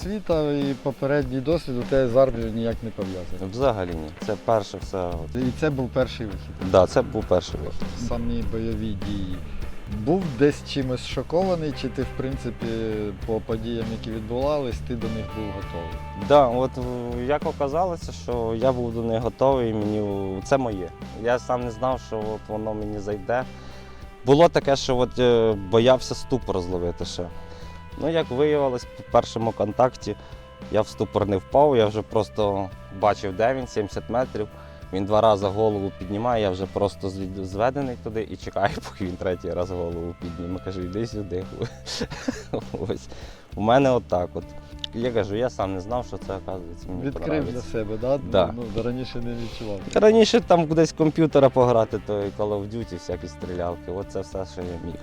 освіта і попередній досвід у тебе з армією ніяк не пов'язаний. Взагалі ні. Це перше все. І це був перший вихід. Да, це був перший вихід. Самі бойові дії. Був десь чимось шокований, чи ти, в принципі, по подіям, які відбувались, ти до них був готовий? Да, от е, як оказалося, що я був до них готовий, мені це моє. Я сам не знав, що от воно мені зайде. Було таке, що от е, боявся ступор зловити ще. Ну, як виявилось, по першому контакті я в ступор не впав, я вже просто бачив, де він, 70 метрів. Він два рази голову піднімає, я вже просто зведений туди і чекаю, поки він третій раз голову підніме. Кажу, йди сюди. Ось. У мене отак от. Я кажу, я сам не знав, що це оказується. Мені Відкрив для себе, да? Да. Ну, раніше не відчував. Раніше там десь комп'ютера пограти, то і Call of Duty, всякі стрілялки. Оце все, що я міг.